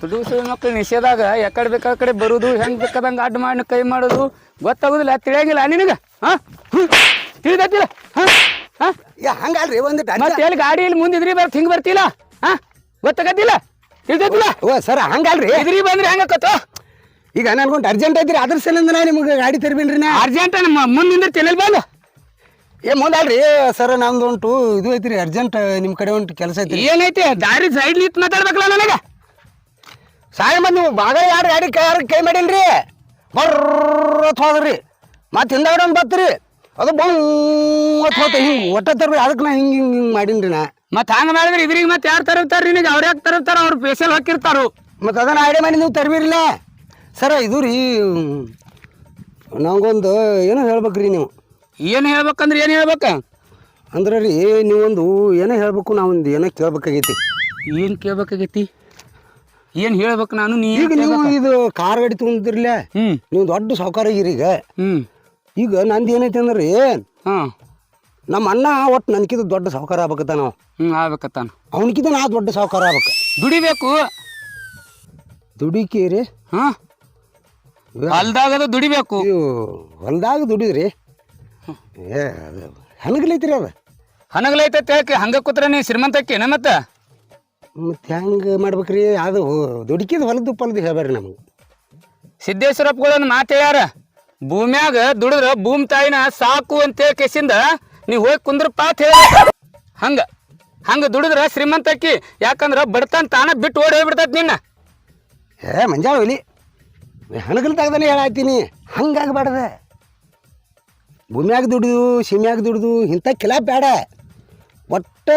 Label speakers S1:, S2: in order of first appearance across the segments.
S1: ತುಡುಸು ಮಕ್ಕಳು ನಿಷೇಧಾಗ ಯಾಕಡೆ ಬೇಕಾ ಕಡೆ ಬರುದು ಹೆಂಗ್ ಬೇಕಾದಂಗ ಅಡ್ಡ ಮಾಡಿ ಕೈ ಮಾಡೋದು ಗೊತ್ತಾಗುದಿಲ್ಲ ತಿಳಿಯಂಗಿಲ್ಲ ನಿನಗ? ಹಾ? ತಿಳಿದತ್ತಿಲ್ಲ ಹಾ?
S2: ಹಂಗಲ್ರಿ ಒಂದ್
S1: ಮತ್ತೆ ಎಲ್ಲಿ ಗಾಡಿ ಇಲ್ಲಿ ಮುಂದಿದ್ರಿ ಬರ್ತ ಹಿಂಗ್ ಬರ್ತಿಲ್ಲ? ಹಾ? ಗೊತ್ತಾಗತ್ತಿಲ್ಲ? ತಿಳಿದತ್ತಿಲ್ಲ
S2: ಓ ಸರ್ ಹಂಗಲ್ರಿ.
S1: ಇದ್ರಿ ಬಂದ್ರೆ ಹೆಂಗಕ್ಕತ್ತು
S2: ಈಗ ನನ್ಗೊಂದು ಅರ್ಜೆಂಟ್ ಐತ್ರಿ ಅದ್ರ ಸಲಿಂದ ನಾ ನಿಮ್ಗೆ ಗಾಡಿ ತರ್ಬೇನ್ರಿ ನಾ.
S1: ಅರ್ಜೆಂಟ್ ಮುಂದಿಂದ ತಿಳಿಲ್ ಬಂದು?
S2: ಏ ಮುಂದಲ್ರಿ ಸರ್ ನಮ್ದು ಉಂಟು ಇದು ಐತ್ರಿ ಅರ್ಜೆಂಟ್ ನಿಮ್ಮ ಕಡೆ ಉಂಟು ಕೆಲಸ ಐತಿ
S1: ಏನೈತಿ? ದಾರಿ ಸೈಡ್ ನಿಂತು ಮಾತಾಡ್ಬೇಕಲ್ಲ ನನಗೆ?
S2: ಸಾಯ ಮಂದಿ ನೀವು ಬಾಗ ಯಾರು ಗಾಡಿ ಕೈ ಯಾರು ಕೈ ಮಾಡಿಲ್ರಿ. ಬರ್ರತ್ ಹೋದ್ರಿ. ಮತ್ತೆ ಹಿಂದಾಗಡೆ ಒಂದು ಬತ್ರಿ. ಅದು ಬಂತ್ ಹೋತ ಹಿಂಗೆ ಒಟ್ಟ ತರ್ರಿ ಅದಕ್ಕೆ ನಾ ಹಿಂಗೆ ಹಿಂಗೆ ಹಿಂಗೆ ಮಾಡಿನ್ರಿ ನಾ.
S1: ಮತ್ತೆ ಹಂಗ ಮಾಡಿದ್ರೆ ಇದ್ರಿಗೆ ಮತ್ತೆ ಯಾರು ತರತಾರ ನಿನಗೆ? ಅವ್ರ ಯಾಕೆ ತರತಾರ ಅವ್ರು ಫೇಶಿಯಲ್ ಹಾಕಿರ್ತಾರು.
S2: ಮತ್ತು ಅದನ್ನ ಐಡಿಯಾ ಮಾಡಿ ನೀವು ತರ್ಬಿರ್ಲೇ. ಸರ ಇದು ರೀ ನಂಗೊಂದು ಏನು ಹೇಳ್ಬೇಕ್ರಿ ನೀವು.
S1: ಏನ್ ಹೇಳ್ಬೇಕಂದ್ರೆ ಏನು ಹೇಳ್ಬೇಕ?
S2: ಅಂದ್ರೆ ರೀ ನೀವೊಂದು ಏನೇ ಹೇಳ್ಬೇಕು ನಾವೊಂದು ಏನೋ ಕೇಳ್ಬೇಕಾಗೈತಿ.
S1: ಏನು ಕೇಳ್ಬೇಕಾಗೈತಿ? ಏನು ಹೇಳ್ಬೇಕು ನಾನು ನೀ
S2: ಈಗ ನೀವು ಇದು ಕಾರ್ ಗಾಡಿ ತೊಗೊಂಡಿರ್ಲ
S1: ಹ್ಞೂ
S2: ನೀವು ದೊಡ್ಡ ಸಾವುಕಾರ ಈಗ.
S1: ಹ್ಞೂ
S2: ಈಗ ನಂದು ಏನೈತೆ ಅಂದ್ರೆ ರೀ
S1: ಹಾಂ.
S2: ನಮ್ಮ ಅಣ್ಣ ಒಟ್ಟು ನನಗಿದ ದೊಡ್ಡ ಸಾವುಕಾರ ಆಗ್ಬೇಕತ್ತ ನಾವು.
S1: ಹ್ಞೂ ಆಗ್ಬೇಕತ್ತಾನ
S2: ಅವನಿಗಿದ ನಾ ದೊಡ್ಡ ಸಾವುಕಾರ ಆಗ್ಬೇಕು.
S1: ದುಡಿಬೇಕು.
S2: ದುಡಿಕೆ ರೀ
S1: ಹೊಲ್ದಾಗ ಹೊಲ್ದಾಗದು ದುಡಿಬೇಕು.
S2: ಹೊಲ್ದಾಗ ದುಡಿದ್ರಿ. ಏ ಅದು ಹನಗಲೈತ್ರಿ ಅದು
S1: ಹನಗಲೈತೈತೆ ಯಾಕೆ ಹಂಗೆ ಕೂತ್ರ ನೀ ಶ್ರೀಮಂತಕ್ಕೆ ಏನ
S2: ಮತ್ತೆ? ಹೆಂಗೆ ಮಾಡ್ಬೇಕ್ರಿ? ಅದು ದುಡುಕಿದ ಹೊಲದ ಪಲ್ದು ಹೇಳ್ಬೇಡ್ರಿ ನಮಗೆ.
S1: ಸಿದ್ದೇಶ್ವರಪ್ಪಗಳನ್ನ ಮಾತು ಹೇಳ್ಯಾರ ಭೂಮ್ಯಾಗ ದುಡಿದ್ರ ಭೂಮಿ ತಾಯಿನ ಸಾಕು ಅಂತೇಳಿ ಕೆಸಿಂದ ನೀ ಹೋಗಿ ಕುಂದ್ರಪ್ಪ ಅಂತ ಹೇಳ. ಹಂಗ ಹಂಗ ದುಡಿದ್ರ ಶ್ರೀಮಂತಕ್ಕಿ ಯಾಕಂದ್ರ ಬಡತನ ತಾನ ಬಿಟ್ಟು ಓಡಿ ಹೋಗ್ಬಿಡ್ತೈತಿ ನಿನ್ನ.
S2: ಏ ಮಂಜಾವಲಿ ಒಲಿ ಹಣಗಲ್ ತೆಗ್ದಾನೆ ಹೇಳಾಯ್ತೀನಿ. ಹಂಗಾಗಬಾರ್ದ. ಭೂಮ್ಯಾಗ ದುಡಿದು ಸೀಮ್ಯಾಗ ದುಡಿದು ಇಂಥ ಕಿಲ ಬೇಡ ಒಟ್ಟ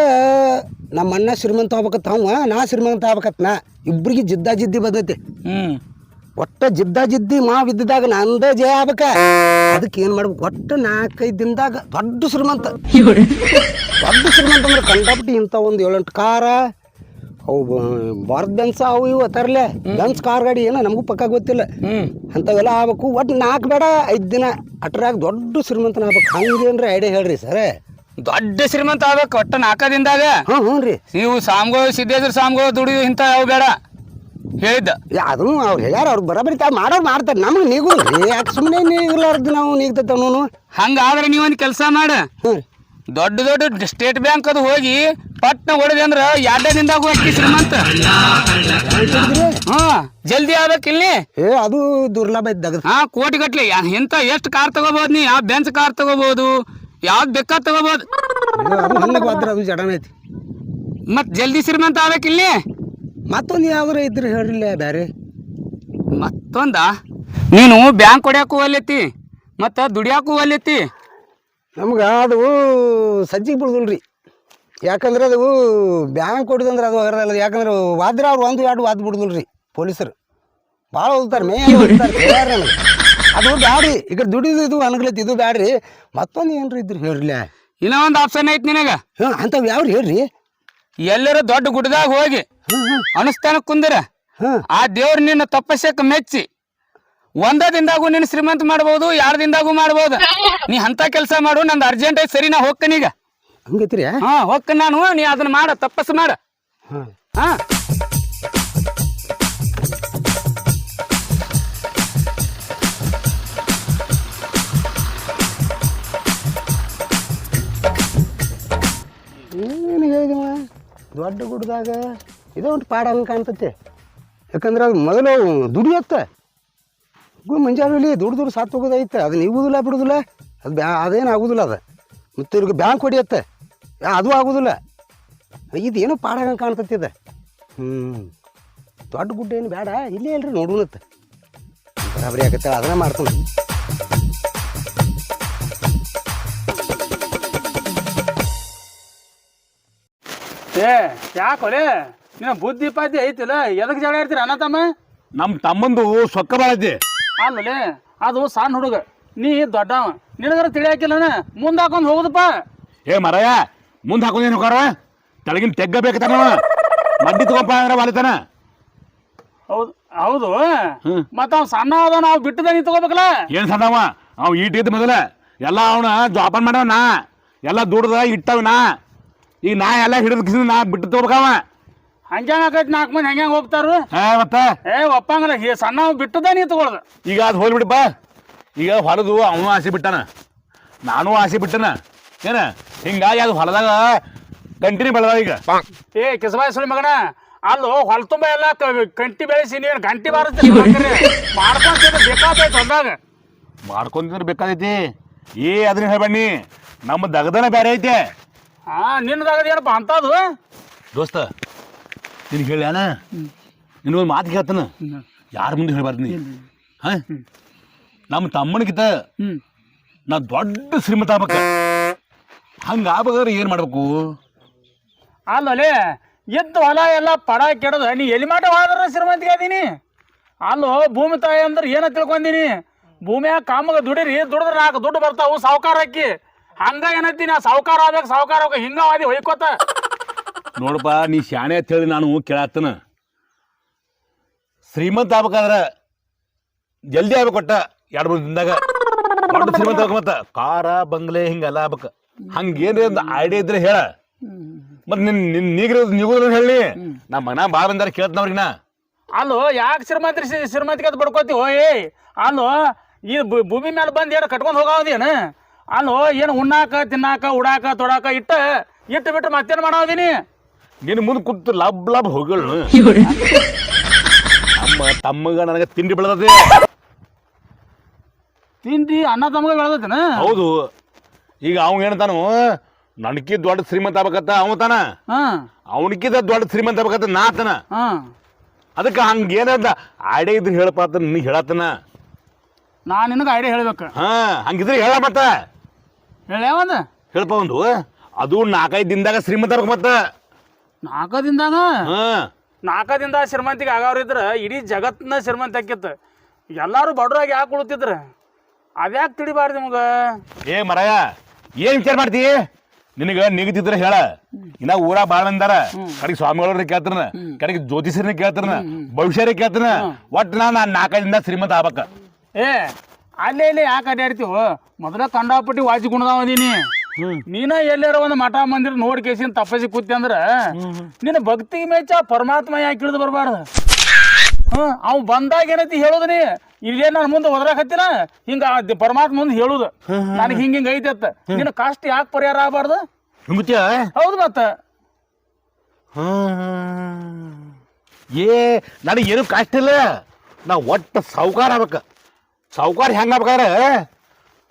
S2: ನಮ್ಮ ಅಣ್ಣ ಶ್ರೀಮಂತ ಆಗ್ಬೇಕತ್ತ ಅವ ನಾ ಶ್ರೀಮಂತ ಆಗ್ಬೇಕತ್ತ ನಾ. ಇಬ್ರಿಗೆ ಜಿದ್ದ ಜಿದ್ದಿ ಬಂದೈತಿ.
S1: ಹ್ಮ್.
S2: ಒಟ್ಟ ಜಿದ್ದ ಜಿದ್ದಿ ಮಾ ಬಿದ್ದಾಗ ನಂದ ಜಯ ಆಗ್ಬೇಕ. ಅದಕ್ಕೆ ಏನು ಮಾಡ್ಬೇಕು? ಒಟ್ಟು ನಾಲ್ಕೈದು ದಿನದಾಗ ದೊಡ್ಡ ಶ್ರೀಮಂತ. ದೊಡ್ಡ ಶ್ರೀಮಂತ ಅಂದ್ರೆ ಕಂಡಾಪಟ್ಟಿ ಇಂಥ ಒಂದು ಏಳೆಂಟು ಕಾರ ಅವು ಭಾರತ್ ಬೆನ್ಸ ಅವು ಇವು ತರಲೆ. ಬೆನ್ಸ್ ಕಾರ್ ಗಾಡಿ ಏನೋ ನಮಗೂ ಪಕ್ಕ ಗೊತ್ತಿಲ್ಲ. ಅಂಥವೆಲ್ಲ ಆಗ್ಬೇಕು. ಒಟ್ಟು ನಾಲ್ಕು ಬೇಡ ಐದು ದಿನ. ಅಟ್ರಾಗ ದೊಡ್ಡ ಶ್ರೀಮಂತನ ಆಗ್ಬೇಕು. ಹಂಗೇನ್ರಿ ಐಡಿಯಾ ಹೇಳ್ರಿ ಸರ್
S1: ದೊಡ್ಡ ಶ್ರೀಮಂತ ಆಗ್ಬೇಕು ಒಟ್ಟ ನಾಲ್ಕದಿಂದಾಗ
S2: ಹ್ಞೂ ಹ್ಞೂ ರೀ.
S1: ನೀವು ಸಾಮ್ಗಳು ಸಿದ್ದೇಶ್ವರ ಸಾಮ್ಗಳು ದುಡಿದು ಇಂಥ ಯಾವ ಬೇಡ. ಹೇಳಿದ್ದ.
S2: ಅದು ಅವ್ರು ಹೇಳ್ಯಾರ ಅವ್ರು ಬರಬರಿ ತಾ ಮಾಡೋರು ಮಾಡ್ತಾರೆ. ನಮಗೆ ನೀಗು ಯಾಕೆ ಸುಮ್ಮನೆ ನೀಗಲಾರ್ದು ನಾವು ನೀಗ್ತೈತೆ
S1: ಹಂಗಾದ್ರೆ ನೀವೊಂದು ಕೆಲಸ ಮಾಡ.
S2: ಹ್ಞೂ
S1: ದೊಡ್ಡ ದೊಡ್ಡ ಸ್ಟೇಟ್ ಬ್ಯಾಂಕ್ ಅದು ಹೋಗಿ ಪಟ್ನ ಹೊಡೆದೆ ಅಂದ್ರ ಎರಡೇ ದಿನದಾಗ ಹೋಗಿ ಶ್ರೀಮಂತ. ಹಾ ಜಲ್ದಿ ಆಗ್ಬೇಕಿಲ್ಲಿ
S2: ಏ ಅದು ದುರ್ಲಭ ಇದ್ದಾಗ
S1: ಹಾ ಕೋಟಿ ಗಟ್ಲೆ ಎಂತ ಎಷ್ಟು ಕಾರ್ ತಗೋಬಹುದು ನೀ? ಯಾವ ಬೆಂಚ್ ಕಾರ್ ತಗೋಬಹುದು ಯಾವ್ದು ಬೇಕಾದ್ ತಗೋಬಹುದು
S2: ಅದು ಜಡನ ಐತಿ.
S1: ಮತ್ ಜಲ್ದಿ ಶ್ರೀಮಂತ ಆಗ್ಬೇಕಿಲ್ಲಿ
S2: ಮತ್ತೊಂದು ಯಾವ್ದಾರ ಇದ್ರೆ ಹೇಳಿಲ್ಲ ಬ್ಯಾರೆ.
S1: ಮತ್ತೊಂದ? ನೀನು ಬ್ಯಾಂಕ್ ಹೊಡ್ಯಾಕು ಒಲ್ಲೆತ್ತಿ ಮತ್ತ ದುಡಿಯಾಕು ಒಲ್ಲೆತ್ತಿ.
S2: ನಮ್ಗೆ ಅದು ಸಜ್ಜಿಗೆ ರೀ ಯಾಕಂದ್ರೆ ಅದು ಬ್ಯಾಂಕ್ ಹೊಡಿದಂದ್ರೆ ಅದು ಹೊರದಲ್ಲ ಯಾಕಂದ್ರೆ ವಾದ್ರ ಅವ್ರು ಒಂದು ಎರಡು ವಾದ್ ರೀ ಪೊಲೀಸರು. ಭಾಳ ಹೋಗ್ತಾರೆ ಮೇ ಅದು ಬ್ಯಾಡ್ರಿ ಈಗ ದುಡಿದು ಇದು ಅನ್ಗ್ಲೈತಿ ಇದು ಬ್ಯಾಡ್ರಿ. ಮತ್ತೊಂದು ಏನ್ರಿ ಇದ್ರಿ ಹೇಳ್ರಿ
S1: ಇನ್ನೂ ಒಂದು ಆಪ್ಷನ್ ಐತಿ ನಿನಗ.
S2: ಹಾಂ ಅಂಥವು ಯಾವ್ರಿ ಹೇಳ್ರಿ?
S1: ಎಲ್ಲರೂ ದೊಡ್ಡ ಗುಡ್ಡದಾಗ ಹೋಗಿ ಅನುಷ್ಠಾನಕ್ಕೆ ಕುಂದಿರ. ಆ ದೇವ್ರ ನಿನ್ನ ತಪಸ್ಸಕ್ಕೆ ಮೆಚ್ಚಿ. ಒಂದ ದಿನದಾಗೂ ನೀನು ಶ್ರೀಮಂತ ಮಾಡ್ಬೋದು ಎರಡು ದಿನದಾಗೂ ಮಾಡ್ಬೋದು. ನೀ ಅಂತ ಕೆಲಸ ಮಾಡು ನಂದು ಅರ್ಜೆಂಟ್ ಐತಿ ಸರಿ ನಾ ಹೋಗ್ತೇನೀಗ
S2: ಹಂಗೈತ್ರಿ?
S1: ಹಾ ಹೋಗ್ಕ ನಾನು ನೀ ಅದನ್ನ ಮಾಡ ತಪ್ಪಸ್ ಮಾಡ.
S2: ಹಾಂ. ಏನು ಹೇಳಿದವ ದೊಡ್ಡ ಗುಡ್ದಾಗ ಇದೊಂದು ಒಂದು ಪಾಡ ಹಂಗೆ ಕಾಣ್ತೈತೆ. ಯಾಕಂದ್ರೆ ಅದು ಮೊದಲು ದುಡಿಯತ್ತ. ಮುಂಜಾನೆ ದುಡ್ಡು ದುಡ್ಡು ಸಾತ್ ಹೋಗೋದೈತೆ ಅದನ್ನ ಇವುದಿಲ್ಲ ಬಿಡುದಿಲ್ಲ ಅದು ಬ್ಯಾ ಅದೇನು ಆಗುದಿಲ್ಲ ಅದು. ಮತ್ತು ಇವ್ರಿಗೆ ಬ್ಯಾಂಕ್ ಹೊಡಿಯತ್ತೆ. ಯಾ, ಅದು ಆಗುದಿಲ್ಲ. ಇದೇನೋ ಏನೋ ಪಾಡಂಗೆ ಕಾಣ್ತೈತಿ ಇದು. ಹ್ಞೂ ದೊಡ್ಡ ಗುಡ್ಡ ಏನು ಬೇಡ ಇಲ್ಲೇ ಇಲ್ರಿ ನೋಡುನತ್ತೆ. ಬರಾಬರಿ ಆಗತ್ತೆ. ಅದನ್ನ ಮಾಡ್ತೀನಿ
S1: ಏ ಯಾಕೊಲೆ ನೀನು ಬುದ್ಧಿ ಪಾದ್ಯ ಐತಿಲ್ಲ. ಎದಕ್ಕೆ ಜಗಳ ಇರ್ತೀರ ಅಣ್ಣ ತಮ್ಮ?
S3: ನಮ್ಮ ತಮ್ಮಂದು ಸೊಕ್ಕ ಬಾಳೈತಿ
S1: ಅಲ್ಲಲೆ ಅದು ಸಣ್ಣ ಹುಡುಗ ನೀ ದೊಡ್ಡವ ನಿನಗರ ತಿಳಿಯಾಕಿಲ್ಲನ? ಮುಂದೆ ಹಾಕೊಂಡು ಹೋಗುದಪ್ಪ.
S3: ಏ ಮರಯ ಮುಂದೆ ಹಾಕೊಂಡೇನು ಹೋಗಾರ? ತೆಳಗಿನ ತೆಗ್ಗ ಬೇಕತಾನ ಮಡ್ಡಿ ತಗೋಪ ಅಂದ್ರೆ ವಾಲಿತಾನ.
S1: ಹೌದು ಹೌದು. ಮತ್ತ ಅವ್ ಸಣ್ಣ ಅದ ನಾವು ಬಿಟ್ಟದ ನೀ ತಗೋಬೇಕಲ್ಲ?
S3: ಏನು ಸಣ್ಣವ ಅವ್? ಈಟ್ ಇದ್ದ ಮೊದಲ. ಎಲ್ಲ ಅವನ ಜೋಪಾನ ಮಾಡವ ನಾ ಎಲ್ಲ ದುಡ್ದ ಇಟ್ಟವ ನಾ ಈಗ ನಾ ಎಲ್ಲ ಹಿಡಿದು ನಾ ಬಿಟ್ಟು ತಗೋಬೇಕವ
S4: ಹಂಗ್ಯಾಂಗ ಆಕೈತಿ ನಾಲ್ಕು ಮಂದಿ ಹಂಗ್ಯಾಂಗ ಹೋಗ್ತಾರು
S3: ಹಾ ಮತ್ತ?
S4: ಏ ಒಪ್ಪಂಗಲ್ಲ. ಹೇ ಸಣ್ಣ ಬಿಟ್ಟದ ನೀ ತಗೊಳ್ದ.
S3: ಈಗ ಅದು ಹೋಗ್ಲಿ ಬಿಡಪ್ಪ ಈಗ ಹೊಲದು ಅವನು ಆಸೆ ಬಿಟ್ಟಾನ. ನಾನು ಆಸೆ ಬಿಟ್ಟನ. ಏನ? ಹಿಂಗಾಗಿ ಅದು ಹೊಲದಾಗ ಕಂಟಿನ್ಯೂ ಬೆಳೆದ ಈಗ.
S4: ಏ ಕಿಸಬಾಯಿ ಸುಳಿ ಮಗನ ಅಲ್ಲೋ ಹೊಲ ತುಂಬ ಎಲ್ಲ ಕ- ಕಂಟಿ ಬೆಳೆಸಿ ನೀನು ಗಂಟಿ ಬಾರತಿ ಮಾಡ್ಕೊಂತಿದ್ರೆ ಬೇಕಾದೈತೆ ಹೊಲ್ದಾಗ.
S3: ಮಾಡ್ಕೊಂತಿದ್ರೆ ಬೇಕಾದೈತಿ ಏ ಅದನ್ನ ಹೇಳ್ಬಣ್ಣಿ ನಮ್ಮ ದಗದನ ಬೇರೆ ಐತೆ.
S4: ಹಾ ದಗದ ಏನಪ್ಪ ಅಂತದು
S3: ದೋಸ್ತ ನಿನಗೆ ಹೇಳ್ಯಾನ ನಿನಗೊಂದು ಮಾತು ಹೇಳ್ತಾನ ಯಾರ ಮುಂದೆ ಹೇಳ್ಬಾರ್ದು ನೀ? ಹಾ? ನಮ್ಮ ತಮ್ಮನಿಗಿಂತ ನಾ ದೊಡ್ಡ ಶ್ರೀಮಂತ ಆಗ್ಬೇಕ. ಹಂಗ ಆಗ್ಬೇಕಾದ್ರೆ ಏನು ಮಾಡ್ಬೇಕು?
S4: ಅಲ್ಲೇ ಎದ್ದು ಹೊಲ ಎಲ್ಲ ಪಡ ಕೆಡದ. ನೀ ಎಲ್ಲಿ ಮಾಟ ಹೋದ್ರೆ ಶ್ರೀಮಂತಿಗೆ ಅದೀನಿ. ಅಲ್ಲೋ ಭೂಮಿ ತಾಯಿ ಅಂದ್ರೆ ಏನ ತಿಳ್ಕೊಂದಿನಿ ಭೂಮಿಯ ಕಾಮಗ ದುಡಿರಿ ದುಡಿದ್ರೆ ನಾಲ್ಕು ದುಡ್ಡು ಬರ್ತಾವು ಸಾವುಕಾರ ಹಾಕಿ. ಹಂಗ ಏನತ್ತೀನಿ ಸಾವುಕಾರ ಆಗ್ಬೇಕು ಸಾವುಕಾರ ಹಿಂಗ ಆದಿ ಹೊಯ್ಕೋತ.
S3: ನೋಡಪ್ಪ, ನೀ ಶಾಣೆ ಅಂತ ಹೇಳಿ ನಾನು ಕೇಳತ್ತನ ಶ್ರೀಮಂತ ಆಗ್ಬೇಕಾದ್ರೆ ಜಲ್ದಿ ಆಗ್ಬೇಕು ಕೊಟ್ಟ ಎರಡು ಮೂರು ದಿನದಾಗ. ದೊಡ್ಡ ಶ್ರೀಮಂತ ಮತ್ತ. ಕಾರ ಬಂಗ್ಲೆ ಹಿಂಗೆಲ್ಲ ಆಗ್ಬೇಕು. ಹಂಗೇನ್ರಿ ಒಂದು ಐಡಿಯಾ ಇದ್ರೆ ಹೇಳ. ಮತ್ತೆ ನಿನ್ ನಿನ್ ನೀಗ್ರ ನೀಗುದ್ರ ಹೇಳಿ. ನಮ್ಮ ಮನ ಬಾ ಬಂದಾರ ಕೇಳ್ತನವ್ರಿಗೆ ನಾ
S4: ಅಲ್ಲೋ, ಯಾಕೆ ಶ್ರೀಮಂತ್ರಿ ಶ್ರೀ- ಶ್ರೀಮಂತಿಗೆ ಅದು ಬಡ್ಕೋತಿ ಓಯ್ ಅಲ್ಲೋ, ಈ ಭೂಮಿ ಮೇಲೆ ಬಂದು ಏನು ಕಟ್ಕೊಂಡು ಹೋಗೋದೇನು ಅಲ್ಲೋ, ಏನು ಉಣ್ಣಾಕ, ತಿನ್ನಾಕ, ಉಡಾಕ, ತೊಡಾಕ ಇಟ್ಟ ಇಟ್ಟು ಬಿಟ್ಟು ಮತ್ತೇನು ಮಾಡೋದೀನಿ
S3: ನಿನ್ನ ಮುಂದೆ ಕೂತು ಲಬ್ ಲಬ್ ಹೋಗಳು ನಮ್ಮ ತಮ್ಮಗ ನನಗೆ ತಿಂಡಿ ಬೆಳೆದದೆ.
S4: ತಿಂಡಿ ಅಣ್ಣ ತಮ್ಮಗ ಬೆಳೆದೈತೇನ?
S3: ಹೌದು. ಈಗ ಅವ್ ಏನತಾನು ನನಕಿ ದೊಡ್ಡ ಶ್ರೀಮಂತ ಆಗ್ಬೇಕತ್ತ ಅವ ತಾನ.
S4: ಹಾಂ.
S3: ಅವನಕ್ಕಿಂತ ದೊಡ್ಡ ಶ್ರೀಮಂತ ಆಗ್ಬೇಕತ್ತ ನಾ ಆತನ
S4: ಹಾಂ.
S3: ಅದಕ್ಕೆ ಹಂಗೇನದ ಆಡೆ ಇದ್ರೆ ಹೇಳಪ್ಪ ಅಂತ ನಿನಗೆ ಹೇಳತ್ತನ.
S4: ನಾ ನಿನಗೆ ಐಡಿಯಾ ಹೇಳ್ಬೇಕು.
S3: ಹ ಹಂಗಿದ್ರೆ ಹೇಳ ಮತ್ತ.
S4: ಹೇಳ್ಯಾವಂದ?
S3: ಹೇಳಪ್ಪ ಒಂದು. ಅದು ನಾಲ್ಕೈದು ದಿನದಾಗ ಶ್ರೀಮಂತ ಆಗ್ಬೇಕು ಮತ್ತ.
S4: ನಾಲ್ಕದಿಂದಾಗ
S3: ಹಾ.
S4: ನಾಲ್ಕದಿಂದ ಶ್ರೀಮಂತಿಗೆ ಆಗವ್ರಿದ್ರ ಇಡೀ ಜಗತ್ನ ಶ್ರೀಮಂತ ಹಾಕಿತ್ತು. ಎಲ್ಲಾರು ಬಡ್ರಾಗ ಯಾಕೆ ಉಳ್ತಿದ್ರ? ಅದ್ಯಾಕೆ ತಿಳಿಬಾರ್ದು ನಿಮ್ಗೆ?
S3: ಏ ಮರಾಯ ಏನ್ ವಿಚಾರ ಮಾಡ್ತಿ? ನಿನಗ ನಿಗದಿದ್ರೆ ಹೇಳ. ಇನ್ನ ಊರ ಬಾಳ ಅಂದಾರ. ಕಡೆಗೆ ಸ್ವಾಮಿಗಳವ್ರ ಕೇಳ್ತಾರನ ಕಡೆಗೆ ಜ್ಯೋತಿಷರನ್ನ ಕೇಳ್ತಾರನ ಭವಿಷ್ಯರ ಕೇಳ್ತಾರ ಒಟ್ಟು ನಾ ನಾನ್ ನಾಲ್ಕೈದಿಂದ ಶ್ರೀಮಂತ ಆಗ್ಬೇಕ.
S4: ಏ ಅಲ್ಲೇ ಇಲ್ಲೇ ಯಾಕೆ ಅಡ್ಡಾಡ್ತೀವೋ ಮೊದಲ ಕಂಡಾಪಟ್ಟಿ ವಾಜಿ ಗುಣದಾವದೀನಿ ನೀನ ಎಲ್ಲಾರ ಒಂದು ಮಠ ಮಂದಿರ ನೋಡಿ ಕೇಸಿನ ತಪ್ಪಿಸಿ ಕೂತಿ ಅಂದ್ರ ನಿನ್ನ ಭಕ್ತಿ ಮೇಚ ಪರಮಾತ್ಮ ಯಾಕೆ ಇಳಿದು ಬರಬಾರ್ದು? ಅವ್ ಬಂದಾಗ ಏನೈತಿ ಹೇಳುದು ನೀ? ಇಲ್ಲೇ ನಾನು ಮುಂದೆ ಒದರಾಕತ್ತಿನ ಹಿಂಗ ಪರಮಾತ್ಮ ಮುಂದೆ ಹೇಳುದು. ನನಗೆ ಹಿಂಗ ಹಿಂಗ ಐತೆ ಅತ್ತ ನಿನ್ನ ಕಾಸ್ಟ್ ಯಾಕೆ ಪರಿಹಾರ ಆಗಬಾರ್ದು? ಹೌದು ಮತ್ತ.
S3: ಏ ನನಗೆ ಏನು ಕಾಸ್ಟ್ ಇಲ್ಲ. ನಾ ಒಟ್ಟು ಸಾವುಕಾರ ಆಗ್ಬೇಕ. ಸಾವುಕಾರ ಹೆಂಗ ಆಗ್ಬೇಕಾದ್ರೆ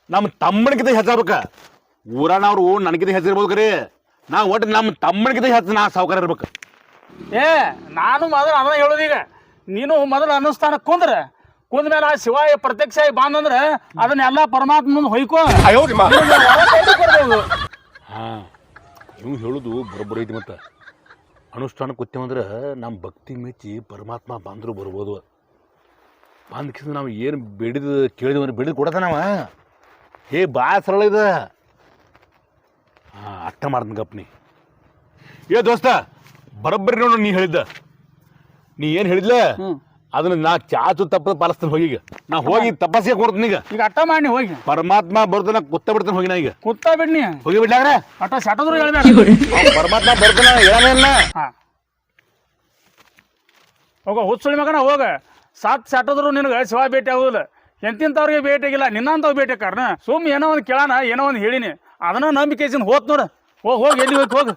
S3: ನಮ್ಮ ತಮ್ಮನಿಗಿಂತ ಹೆಚ್ಚಾಗ್ಬೇಕ. ಊರನವ್ರು ನನಗಿದ ಹೆಸರಿರ್ಬೋದು ಕರೀ. ನಾ ಒಟ್ಟು ನಮ್ಮ ತಮ್ಮನಿಗಿದ ಹೆಸರು ನಾ ಸಾವುಕಾರ ಇರ್ಬೇಕು.
S4: ಏ ನಾನು ಮೊದಲು ಅದನ್ನ ಈಗ. ನೀನು ಮೊದಲು ಅನುಷ್ಠಾನ ಕುಂದ್ರ. ಕುಂದ ಮೇಲೆ ಆ ಶಿವ ಪ್ರತ್ಯಕ್ಷ ಆಗಿ ಬಂದಂದ್ರೆ ಅದನ್ನೆಲ್ಲ ಪರಮಾತ್ಮನ ಮುಂದೆ ಹೊಯ್ಕೋ.
S3: ಹಾ ಇವ್ ಹೇಳುದು ಬರೋಬ್ಬರ ಐತಿ ಮತ್ತೆ. ಅನುಷ್ಠಾನ ಕೂತೇವಂದ್ರೆ ನಮ್ಮ ಭಕ್ತಿ ಮೆಚ್ಚಿ ಪರಮಾತ್ಮ ಬಂದ್ರು ಬರ್ಬೋದು. ಬಂದ ನಾವು ಏನು ಬೆಳೆದು ಕೇಳಿದ್ವಿ ಅಂದ್ರೆ ಕೊಡತ ನಾವ. ಏ ಭಾಳ ಸರಳ ಇದೆ. ಹಾಂ ಅಟ್ಟ ಮಾಡ್ತೀನಿ ಗಪ್ನಿ. ಏ ದೋಸ್ತ ಬರೋಬ್ಬರಿ ನೋಡು ನೀ ಹೇಳಿದ್ದ. ನೀ ಏನು ಹೇಳಿದ್ಲ? ಅದನ್ನ ನಾ ಚಾಚು ತಪ್ಪದ ಪಾಲಿಸ್ತೇನೆ ಹೋಗಿ ಈಗ. ನಾ ಹೋಗಿ ತಪಾಸಿಗೆ ಕೊಡ್ತೀನಿ ಈಗ.
S4: ಈಗ ಅಟ್ಟ ಮಾಡಿ ಹೋಗಿ.
S3: ಪರಮಾತ್ಮ ಬರ್ತನ ಕುತ್ತ ಬಿಡ್ತಾನೆ ಹೋಗಿ ನಾ ಈಗ.
S4: ಕುತ್ತ ಬಿಡ್ನಿ
S3: ಹೋಗಿ ಬಿಡ್ಲಾಗ್ರೆ
S4: ಅಟ್ಟ ಸಟದ್ರು ಹೇಳ್ಬೇಕು
S3: ಪರಮಾತ್ಮ ಬರ್ದನ ಹೇಳಲ್ಲ
S4: ಹಾ. ಹೋಗ ಹುಚ್ಚುಳಿ ಮಗನ ಹೋಗ. ಸಾತ್ ಸಟದ್ರು ನಿನಗೆ ಶಿವ ಭೇಟಿ ಆಗುದಿಲ್ಲ. ಎಂತಿಂತವ್ರಿಗೆ ಭೇಟಿ ಆಗಿಲ್ಲ ನಿನ್ನಂತವ್ ಭೇಟಿ ಕಾರಣ ಸುಮ್ ಏನೋ ಒಂದು ಕೇಳೋಣ ಏನೋ ಒಂದು ಹೇಳಿನಿ. ಅದನ್ನ ನಂಬಿಕೆ ಹೋತ್ ನೋಡು. ಹೋಗಿ ಹೋಗಿ, ಎಲ್ಲಿ ಹೋಗಿ ಹೋಗು.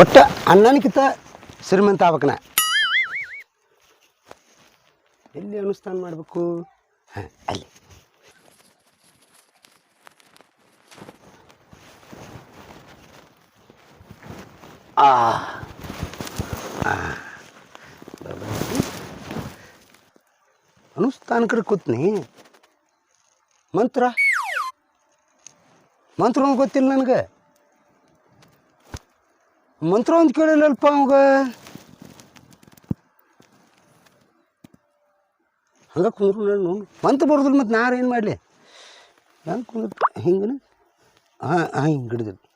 S2: ಒಟ್ಟ ಅಣ್ಣನಕ್ಕಿಂತ ಶ್ರೀಮಂತ ಆಗ್ಬೇಕನ. ಎಲ್ಲಿ ಅನುಷ್ಠಾನ ಮಾಡಬೇಕು? ಹಾಂ, ಅಲ್ಲಿ. ಆ. ಆ. ಅನುಷ್ಠಾನಕರ ಕೂತ್ನಿ. ಮಂತ್ರ? ಮಂತ್ರ ಗೊತ್ತಿಲ್ಲ ನನಗೆ. ಮಂತ್ರ ಒಂದು ಕೇಳಿಲ್ಲಲ್ಪ ಅವಾಗ? ಹಂಗೆ ಕುಂದ್ರು ನಾನು ಮಂತ್ರ ಬರೋದಿಲ್ಲ ಮತ್ತು ನಾರು ಏನು ಮಾಡಲಿ? ನಾನು ಕುಂದ್ರ ಹಿಂಗೆ ಹಾಂ ಹಾಂ ಹಿಂಗೆ ಹಿಡಿದು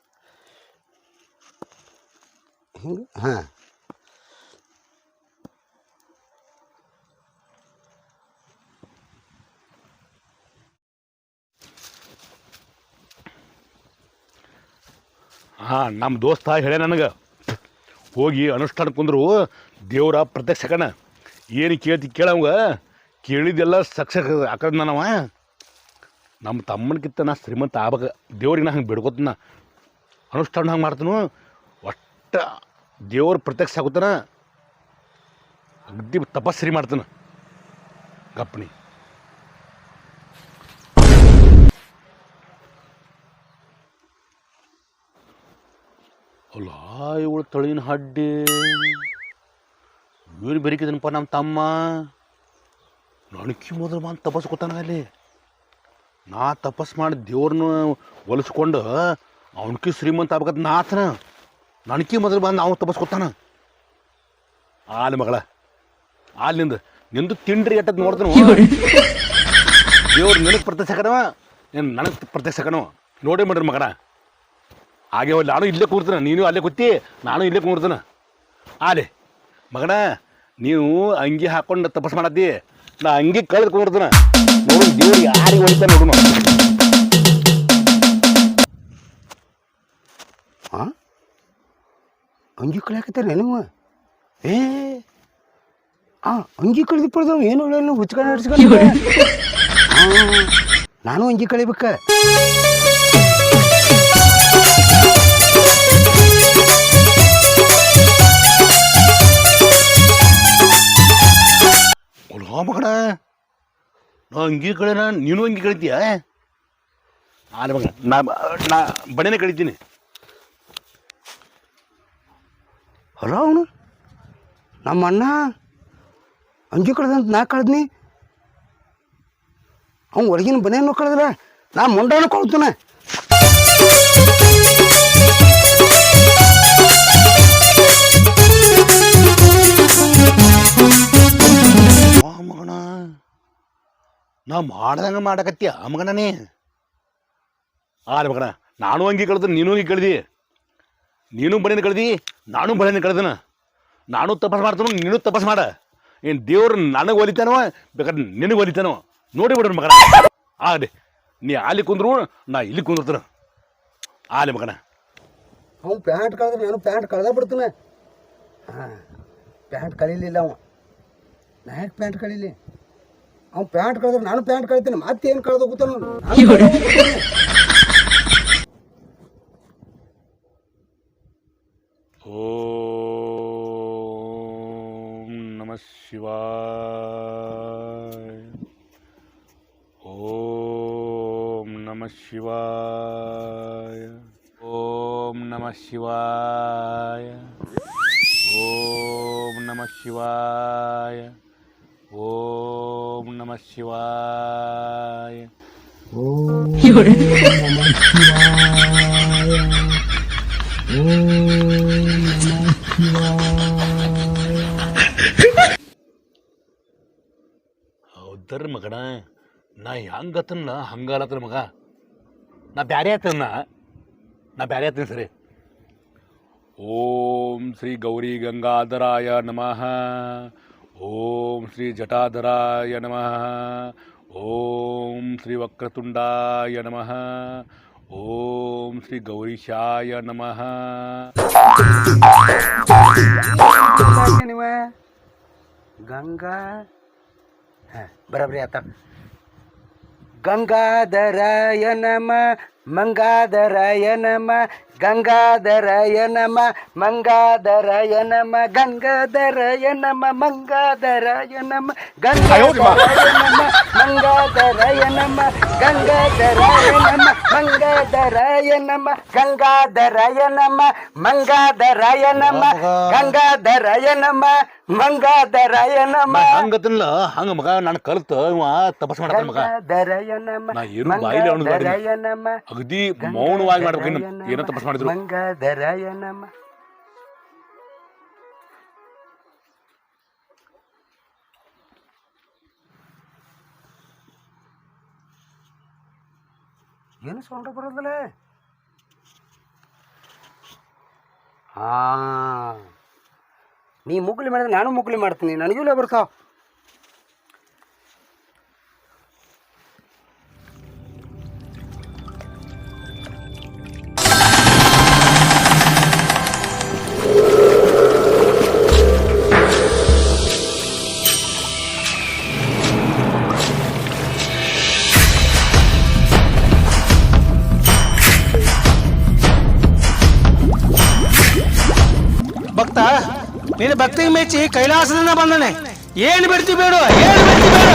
S2: ಹಿಂಗೆ, ಹಾಂ.
S3: ಹಾಂ ನಮ್ಮ ದೋಸ್ತ ಹೇಳ ನನಗೆ. ಹೋಗಿ ಅನುಷ್ಠಾನ ಕುಂದ್ರು ದೇವ್ರ ಪ್ರತ್ಯಕ್ಷ ಕಣ ಏನು ಕೇಳ್ತಿ ಕೇಳವಂಗ? ಕೇಳಿದ್ದೆಲ್ಲ ಸಕ್ಸಸ್ ಆಕದ ನಾವ ನಮ್ಮ ತಮ್ಮನಕ್ಕಿಂತ ನಾ ಶ್ರೀಮಂತ ಆಗ್ಬೇಕು. ದೇವ್ರಿಗೆ ನಾ ಹಂಗೆ ಬಿಡ್ಕೋತನ. ಅನುಷ್ಠಾನ ಹಂಗೆ ಮಾಡ್ತನು. ಒಟ್ಟ ದೇವ್ರ ಪ್ರತ್ಯಕ್ಷ ಆಗುತ್ತಾನ, ಅಗ್ದಿ ತಪಸ್ಸರಿ ಮಾಡ್ತಾನ. ಗಪ್ಪಣಿ ಅಲ್ಲ, ಇವಳು ತಳಿನ ಹಡ್ಡಿ. ಏನು ಬೆರಿಕಿದನಪ್ಪ ನಮ್ಮ ತಮ್ಮ. ನಣಕಿ ಮೊದಲು ಬಂದು ತಪಸ್ ಕೂತಾನ ಅಲ್ಲಿ. ನಾ ತಪಸ್ ಮಾಡಿ ದೇವ್ರನ್ನ ಒಲಿಸ್ಕೊಂಡು ಅವನಕಿ ಶ್ರೀಮಂತ ಆಗ್ಬೇಕಂತ ನಾ ಆತನ. ನಣಕಿ ಮೊದಲು ಬಂದು ಅವನು ತಬಸ್ಕೊತಾನ ಆಲ್ ಆಲಿ ಮಗಳ. ಆಲಿಂದ ನಿಂದು. ತಿಂಡ್ರಿ ಎಟ್ಟದ್ ನೋಡ್ತಾನ ದೇವ್ರು ನಿನಗೆ ಪ್ರತ್ಯಕ್ಷ ಕಣವ ಏನು ನನಗೆ ಪ್ರತ್ಯಕ್ಷ ಕಣವ ನೋಡಿ ಮಾಡ್ರಿ ಮಗಳ. ಹಾಗೆ ಹೋಗ್ಲಿ ನಾನು ಇಲ್ಲೇ ಕೂರ್ತಾನೆ. ನೀನು ಅಲ್ಲೇ ಕೂತಿ ನಾನು ಇಲ್ಲೇ ಕೂರ್ತಾನೆ. ಆಲೆ ಮಗನ ನೀವು ಅಂಗಿ ಹಾಕೊಂಡು ತಪಸ್ ಮಾಡತ್ತಿ ನಾ ಅಂಗಿ ಕಳೆದು ಕೂರ್ತಾನೆ. ನೋಡಿ ದೇವ್ರು ಯಾರಿಗೆ ಹೊಡಿತಾನೆ ನೋಡು
S2: ಹಾಂ ಅಂಗಿ ಕಳಿಯಾಕತ್ತಾರೆ ನೀವು ಏ ಆ ಅಂಗಿ ಕಳೆದು ಪಡೆದವ್ ಏನು ಹೇಳಲ್ಲ ಹುಚ್ಕೊಂಡು ನಡ್ಸ್ಕೊಂಡು ನಾನು ಅಂಗಿ ಕಳಿಬೇಕ?
S3: ಮಗನ. ನಾ ಅಂಗಿ ಕಳೆನ ನೀನು ಅಂಗಿ ಕಳಿತೀಯ? ನಾನು ಮಗ ನಾ ನಾ ಬಣೆನೇ ಕಳಿತೀನಿ.
S2: ಅಲ್ಲ ಅವನು? ನಮ್ಮ ಅಣ್ಣ ಅಂಗಿ ಕಳೆದಂತ ನಾ ಕಳೆದ್ನಿ. ಅವ್ನು ಒಳಗಿನ ಬನೆಯನ್ನು ಕಳೆದ್ರ ನಾ ಮುಂಡಾನು ಕೊಳ್ತಾನೆ.
S3: ಆ ಮಗನ, ನಾ ಮಾಡ್ದಂಗ ಮಾಡಕತ್ತೀಯ ಆ ರೀ ಮಗಣ ನಾನು ಅಂಗಿ ಕಳೆದ ನೀನು ಹಂಗೆ ಕಳ್ದಿ. ನೀನು ಬಳೆನ ಕಳೆದಿ ನಾನು ಬಳೆನ ಕಳೆದನ. ನಾನು ತಪಸ್ ಮಾಡ್ತಾನು ನೀನು ತಪಸ್ ಮಾಡ. ಏನು ದೇವ್ರು ನನಗೆ ಒಲಿತಾನವ ಬೇಕಾದ್ರೆ ನಿನಗೆ ಒಲಿತಾನವ ನೋಡಿ ಬಿಡ್ರಿ ಮಗನ. ಆಗಲಿ ನೀ ಅಲ್ಲಿ ಕುಂದ್ರು ನಾ ಇಲ್ಲಿ ಕುಂದಿರ್ತಾನ. ಆಲಿ ಮಗನ.
S2: ಅವ್ನು ಪ್ಯಾಂಟ್ ಕಳೆದ್ರೆ ನಾನು ಪ್ಯಾಂಟ್ ಕಳೆದ ಬಿಡ್ತಾನೆ. ಹಾಂ ಪ್ಯಾಂಟ್ ಕಳೀಲಿಲ್ಲ ಅವ. ನಾ ಯಾಕೆ ಪ್ಯಾಂಟ್ ಕಳೀಲಿ? ಅವ್ನು ಪ್ಯಾಂಟ್ ಕಳೆದ್ರೆ ನಾನು ಪ್ಯಾಂಟ್ ಕಳಿತೀನಿ ಮತ್ತೆ ಏನು ಕಳೆದ ಹೋಗುತ್ತಾನ
S3: ಓಂ ನಮಃ ಶಿವಾಯ ಓಂ ನಮಃ ಶಿವಾಯ ಓಂ ನಮಃ ಶಿವಾಯ ಓಂ ನಮಃ ಶಿವಾಯ ಓಂ ನಮಃ ಶಿವಾಯ ಹೌದರ ಮಗಣ. ನಾ ಹೆಂಗತನ ಹಂಗಾಲತ್ತನ ಮಗ. ನಾ ಬ್ಯಾರೆ ಆತನ ನಾ. ಬ್ಯಾರೆ ಆತೀನಿ ಸರಿ. ಓಂ ಶ್ರೀ ಗೌರಿ ಗಂಗಾಧರಾಯ ನಮಃ. ಓಂ ಶ್ರೀ ಜಟಾಧರಾಯ ನಮಃ. ಓಂ ಶ್ರೀ ವಕ್ರತುಂಡಾಯ ನಮಃ. ಓಂ ಶ್ರೀ ಗೌರೀಶಾಯ ನಮಃ.
S2: ನೀವ? ಗಂಗಾ? ಹಾಂ ಬರಬ್ರಿ ಆತ. ಗಂಗಾಧರಾಯ ನಮ ಮಂಗಾಧರಾಯ ನಮ ಗಂಗಾಧರಾಯ ನಮ ಮಂಗಾಧರಾಯ ನಮ ಗಂಗಾಧರಾಯ ನಮ ಮಂಗಾಧರಾಯ ನಮ ಗಂಗಾಧರಾಯ ನಮ ಮಂಗಾಧರಾಯ ನಮ ಗಂಗಾಧರಾಯ ನಮ ಮಂಗಾಧರಾಯ ನಮ ಗಂಗಾಧರಾಯ ನಮ ಮಂಗಾಧರಾಯ ನಮ ಗಂಗಾಧರಾಯ ನಮ ಮಂಗಾಧರಾಯ ನಮ
S3: ಹಂಗತಲ್ಲ ಹಂಗ ಮಗ. ನಾನು ಕಲ್ತ ಇವ ತಪಸ್ ಮಗ
S2: ನಮ ಮಂಗಾಧರಾಯ ನಮ
S3: ಅಗದಿ ಮೌನವಾಗಿ ಮಾಡ್ಬೇಕು ಇನ್ನು ಏನೋ ತಪಸ್ ಮಾಡಿದ್ರು?
S2: ಮಂಗಾಧರಾಯ ನಮ ಏನು ಸೌಂಡ್ ಬರೋದಲ್ಲ? ಹಾ ನೀ ಮುಗ್ಲಿ ಮಾಡಿದ್ರೆ ನಾನು ಮುಗ್ಲಿ ಮಾಡ್ತೀನಿ. ನನಗೂ ಬರ್ತಾವ
S5: ಮೆಚ್ಚಿ ಕೈಲಾಸದಿಂದ ಬಂದನೆ. ಏನು ಬಿಡ್ತಿ ಬೇಡ ಏನು ಬಿಡ್ತಿ ಬೇಡ.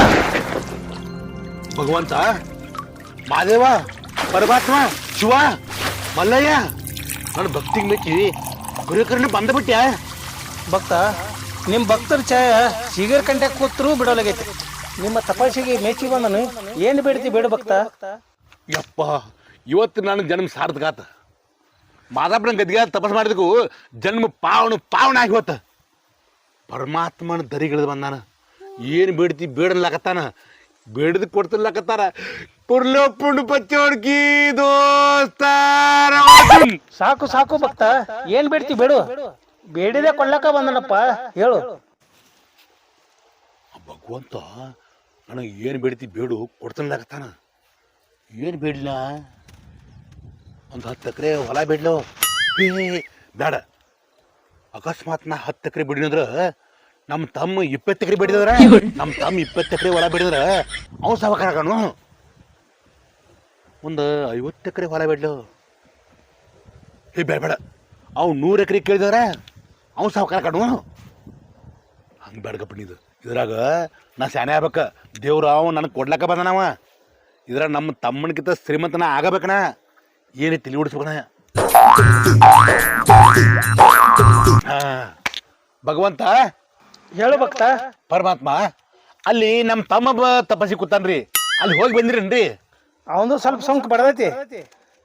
S3: ಭಗವಂತ ಮಾದೇವ ಪರಮಾತ್ಮ ಶಿವ ಮಲ್ಲಯ್ಯ ನನ್ನ ಭಕ್ತಿಗೆ ಮೆಚ್ಚಿ ಗುರುಕರ್ಣ ಬಂದ್ಬಿಟ್ಟ್ಯಾ
S5: ಭಕ್ತ ನಿಮ್ಮ ಭಕ್ತರ ಛಾಯ ಸಿಗರ್ ಕಂಟೆ ಕೂತ್ರು ಬಿಡೋಲಾಗೈತಿ. ನಿಮ್ಮ ತಪಾಸಿಗೆ ಮೆಚ್ಚಿ ಬಂದನು. ಏನು ಬಿಡ್ತಿ ಬೇಡ ಭಕ್ತ.
S3: ಯಪ್ಪ ಇವತ್ತು ನನ್ನ ಜನ್ಮ ಸಾರ್ಥಕ ಆತ. ಮಾದಾಪನ ಗದ್ದಿಗೆ ತಪಸ್ ಮಾಡಿದಕ್ಕೂ ಜನ್ಮ ಪಾವನ ಪಾವನ ಆಗಿ ಹೋತ. ಪರಮಾತ್ಮನ ದರಿಗಿಳಿದು ಬಂದಾನ. ಏನು ಬೇಡ್ತಿ ಬೇಡನ್ಲಾಕತ್ತಾನ ಬೇಡದ ಕೊಡ್ತಿರ್ಲಾಕತ್ತಾರ. ಪುರ್ಲೋ ಪುಂಡು ಪಚ್ಚೋಡ್ಕಿ ದೋಸ್ತಾರ.
S5: ಸಾಕು ಸಾಕು ಭಕ್ತ. ಏನು ಬಿಡ್ತಿ ಬೇಡು. ಬೇಡಿದೆ ಕೊಡ್ಲಾಕ ಬಂದನಪ್ಪ. ಹೇಳು.
S3: ಭಗವಂತ ನನಗೆ ಏನು ಬೇಡ್ತಿ ಬೇಡು ಕೊಡ್ತಿರ್ಲಾಕತ್ತಾನ. ಏನು ಬೇಡಲ? ಒಂದು ಹತ್ತು ಎಕರೆ ಹೊಲ ಬೇಡಲೋ. ಬೇಡ ಅಕಸ್ಮಾತ್ ನಾ ಹತ್ತು ಎಕರೆ ಬಿಡಿನಂದ್ರ ನಮ್ಮ ತಮ್ಮ ಇಪ್ಪತ್ತು ಎಕರೆ ಬಿಡಿದ್ರ ನಮ್ಮ ತಮ್ಮ ಇಪ್ಪತ್ತು ಎಕರೆ ಹೊಲ ಬಿಡಿದ್ರ ಅವ್ ಸಾವಕಾರನು ಒಂದು ಐವತ್ತು ಎಕರೆ ಹೊಲ ಬಿಡ್ಲು ಹೇ ಬೇಡ ಬೇಡ. ಅವ್ನು ನೂರು ಎಕರೆ ಕೇಳಿದ್ರ. ಅವ್ ಸಾವಕಾರ ಕಣು ಹಂಗೆ ಬೇಡಗಪ್ಪ ನೀದು ಇದ್ರಾಗ ನಾ ಸ್ಯಾನೆ ಆಗ್ಬೇಕ. ದೇವ್ರ ಅವ ನನಗೆ ಕೊಡ್ಲಕ್ಕ ಬಂದನವ ಇದ್ರಾಗ ನಮ್ಮ ತಮ್ಮನಿಗಿಂತ ಶ್ರೀಮಂತನ ಆಗಬೇಕಣ. ಏನೇ ತಿಳಿ ಉಡಿಸ್ಬೇಕಣ. ಹಾ. ಭಗವಂತ
S5: ಹೇಳು ಭಕ್ತ.
S3: ಪರಮಾತ್ಮ ಅಲ್ಲಿ ನಮ್ಮ ತಮ್ಮ ಬ ತಪಸ್ಸಿ ಕೂತಾನ್ರಿ. ಅಲ್ಲಿ ಹೋಗಿ ಬಂದ್ರಿ
S5: ಅವನು ಸ್ವಲ್ಪ ಸೋಂಕು ಬಡದೈತಿ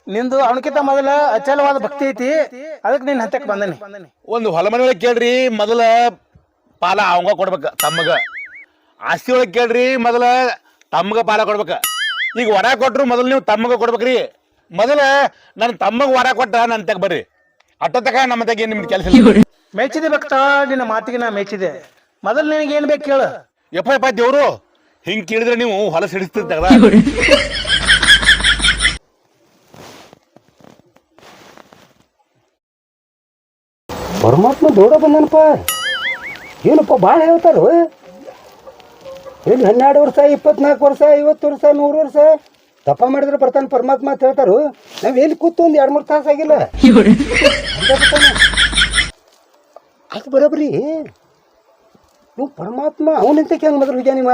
S5: ನಿಂದು ಅವನಕಿಂತ ಮೊದಲ ಅಚಲವಾದ ಭಕ್ತಿ ಐತಿ. ಅದಕ್ಕೆ ನೀನು ಹತ್ತಕ್ಕೆ ಬಂದನಿ.
S3: ಒಂದು ಹೊಲ ಮನೆ ಒಳಗೆ ಕೇಳ್ರಿ ಮೊದಲ ಪಾಲ ಅವಂಗ ಕೊಡ್ಬೇಕ ತಮ್ಮಗ. ಆಸ್ತಿ ಒಳಗೆ ಕೇಳ್ರಿ ಮೊದಲ ತಮ್ಮಗ ಪಾಲ ಕೊಡ್ಬೇಕ. ಈಗ ವರ ಕೊಟ್ರು ಮೊದಲು ನೀವು ತಮ್ಮಗ ಕೊಡ್ಬೇಕ್ರಿ. ಮೊದಲ ನನ್ನ ತಮ್ಮಗ ವರ ಕೊಟ್ಟ ನನ್ನ ತೆಗ್ ಬರ್ರಿ. ಅಟ್ಟ ತಕ ನಮ್ಮ ತೆಗೆ ನಿಮ್ಗೆ ಕೆಲಸ ಇಲ್ಲ.
S5: ಮೆಚ್ಚಿದೆ ಭಕ್ತ ನಿನ್ನ ಮಾತಿಗೆ ನಾ ಮೆಚ್ಚಿದೆ ಮೊದಲು ನಿನಗೆ ಏನು ಬೇಕು ಕೇಳು.
S3: ಯಪ್ಪ ಯಪ್ಪ ದೇವ್ರು ಹಿಂಗ್ ಕೇಳಿದ್ರೆ ನೀವು ಹೊಲ ಹಿಡಿಸ್ತಿದ್ದಾಗ
S2: ಪರಮಾತ್ಮ ದೊಡ್ಡ ಬಂದನಪ್ಪ. ಏನಪ್ಪ ಭಾಳ ಹೇಳ್ತಾರ? ಏನು ಹನ್ನೆರಡು ವರ್ಷ ಇಪ್ಪತ್ನಾಲ್ಕು ವರ್ಷ ಐವತ್ತು ವರ್ಷ ನೂರು ವರ್ಷ? ತಪ್ಪ ಮಾಡಿದ್ರೆ ಬರ್ತಾನೆ ಪರಮಾತ್ಮ ಅಂತ ಹೇಳ್ತಾರು? ನಾವು ಎಲ್ಲಿ ಕೂತು ಒಂದು ಎರಡು ಮೂರು ತಾಸು ಆಗಿಲ್ಲ. ಅದು ಬರೋಬ್ರಿ ನೀವು ಪರಮಾತ್ಮ, ಅವನಿಂತ ಹೆಂಗೆ ಮೊದಲು ಹೋಗ್ಯ ನೀವ?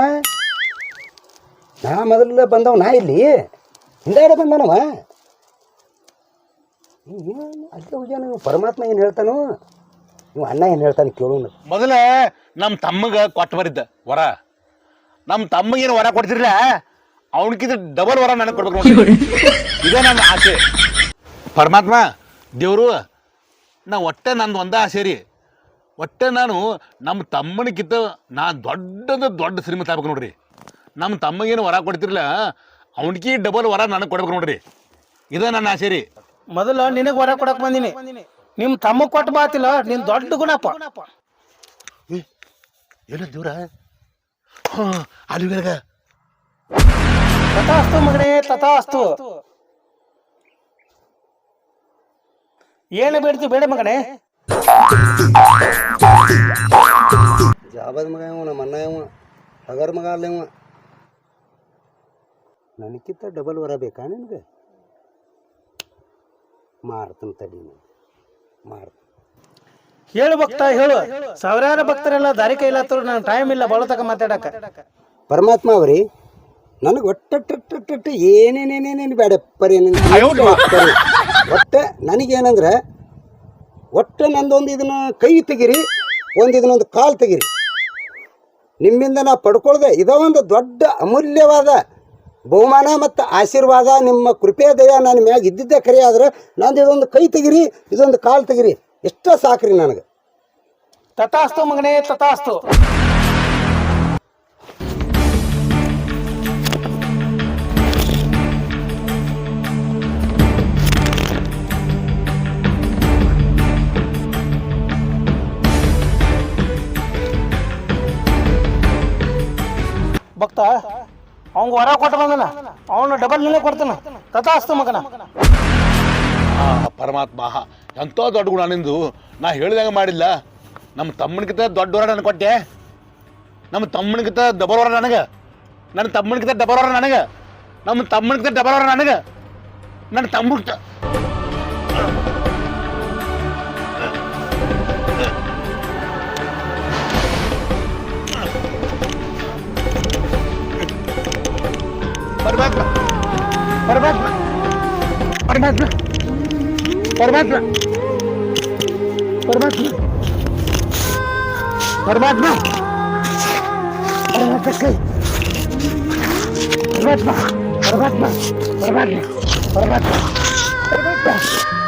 S2: ನಾ ಮೊದಲು ಬಂದವ, ನಾ ಇಲ್ಲಿ. ಹಿಂದಾಡ ಬಂದನವ ಏನು ಅಲ್ಲೇ ಹೋಗ್ಯಾನ ನೀವು ಪರಮಾತ್ಮ ಏನು ಹೇಳ್ತಾನೋ? ನೀವು ಅಣ್ಣ ಏನು ಹೇಳ್ತಾನೆ ಕೇಳೋಣ
S3: ಮೊದಲ ನಮ್ಮ ತಮ್ಮಗ ಕೊಟ್ಟು ಬರಿದ್ದ ವರ. ನಮ್ಮ ತಮ್ಮಗೇನು ವರ ಕೊಡ್ತಿರ್ಲ ಅವನಕ್ಕಿಂತ ಡಬಲ್ ವರ ನನಗೆ ಕೊಡ್ಬೇಕು ಇದೇ ನನ್ನ ಆಸೆ. ಪರಮಾತ್ಮ, ದೇವರು, ನಾ ಒಟ್ಟೆ ನಂದು ಒಂದ ಆಸೆ ರೀ. ಒಟ್ಟೆ ನಾನು ನಮ್ಮ ತಮ್ಮನಿಗಿಂತ ನಾನು ದೊಡ್ಡದ ದೊಡ್ಡ ಸಿನಿಮಾ ಆಗ್ಬೇಕು ನೋಡ್ರಿ. ನಮ್ಮ ತಮ್ಮಗೇನು ವರ ಕೊಡ್ತಿರಲ್ಲ ಅವನಿಗೆ ಡಬಲ್ ವರ ನನಗೆ ಕೊಡ್ಬೇಕು ನೋಡ್ರಿ. ಇದ ನನ್ನ ಆಸೆ ರೀ.
S5: ಮೊದಲು ನಿನಗೆ ವರ ಕೊಡಕ್ ಬಂದಿನಿ. ನಿಮ್ಮ ತಮ್ಮ ಕೊಟ್ಟು ಬಾತಿಲ್ಲ ನಿನ್ ದೊಡ್ಡ ಗುಣಪ್ಪ
S3: ಏನು ದೂರ? ಅಲ್ಲಿ
S5: ತಥಾಸ್ತು ಮಗನೇ ತಥಾಸ್ತು. ಏನು ಬೇಡ್ತು ಬೇಡ ಮಗನೇ.
S2: ಜಾಬದ ಮಗ ಇವ ನಮ್ಮ ಅಣ್ಣ ಇವ ಹಗರ್ ಮಗ ಅಲ್ಲ ಇವ ನನಗಿಂತ ಡಬಲ್ ವರ ಬೇಕಾ ನಿನಗೆ? ಮಾರ್ತನ ತಡಿ ನೀನು. ಮಾರ್ತ
S5: ಹೇಳು ಭಕ್ತ ಹೇಳು. ಸಾವಿರಾರು ಭಕ್ತರೆಲ್ಲ ದಾರಿ ಕೈಲಾತರು ನಾನು ಟೈಮ್ ಇಲ್ಲ ಬಳತಕ ಮಾತಾಡಕ
S2: ಪರಮಾತ್ಮ ಅವ್ರಿ ನನಗೆ ಒಟ್ಟಟ್ಟು ಏನೇನೇನೇನೇನು ಬೇಡ ಪರಿ ಒಟ್ಟ ನನಗೇನಂದ್ರೆ ಒಟ್ಟ ನಂದೊಂದು ಇದನ್ನ ಕೈ ತೆಗಿರಿ, ಒಂದು ಇದನ್ನೊಂದು ಕಾಲು ತೆಗಿರಿ. ನಿಮ್ಮಿಂದ ನಾ ಪಡ್ಕೊಳ್ದೆ, ಇದೋ ಒಂದು ದೊಡ್ಡ ಅಮೂಲ್ಯವಾದ ಬಹುಮಾನ ಮತ್ತು ಆಶೀರ್ವಾದ, ನಿಮ್ಮ ಕೃಪೆ, ದಯ ನನ್ನ ಮ್ಯಾಗ ಇದ್ದಿದ್ದೆ ಕರೆ, ಆದ್ರೆ ನಂದು ಇದೊಂದು ಕೈ ತೆಗಿರಿ, ಇದೊಂದು ಕಾಲು ತೆಗಿರಿ. ಎಷ್ಟೋ ಸಾಕ್ರಿ ನನಗೆ.
S5: ತಥಾಸ್ತು ಮಗನೇ, ತಥಾಸ್ತು. ಅವಂಗ ವರ ಕೊಟ್ಟು ಬಂದನ ಅವನು ಡಬಲ್ ನಿನ್ನೆ ಕೊಡ್ತಾನ. ತಥಾಸ್ತು ಮಗನ.
S3: ಆ, ಪರಮಾತ್ಮ ಎಂಥ ದೊಡ್ಡ ಗುಣ ನಿಂದು. ನಾ ಹೇಳಿದಂಗೆ ಮಾಡಿಲ್ಲ. ನಮ್ಮ ತಮ್ಮನಿಗಿಂತ ದೊಡ್ಡವರ ನನಗೆ ಕೊಟ್ಟೆ. ನಮ್ಮ ತಮ್ಮನಿಗಿಂತ ಡಬಲ್ವರ ನನಗೆ. ನನ್ನ ತಮ್ಮನಿಗಿಂತ ಡಬಲ್ವರ ನನಗೆ. ನಮ್ಮ ತಮ್ಮನಿಗಿಂತ ಡಬಲ್ವರ ನನಗೆ. ನನ್ನ ತಮ್ಮ ಪರಮಾತ್ಮ ಪರಮಾತ್ಮ ಪರಮಾತ್ಮ ಪರಮಾತ್ಮ ಪರಮಾತ್ಮ ಪರಮಾತ್ಮ ಪರಮಾತ್ಮ ಕೈ ಪರಮಾತ್ಮ ಪರಮಾತ್ಮ ಪರಮಾತ್ಮ ಪರಮಾತ್ಮ ಪರಮಾತ್ಮ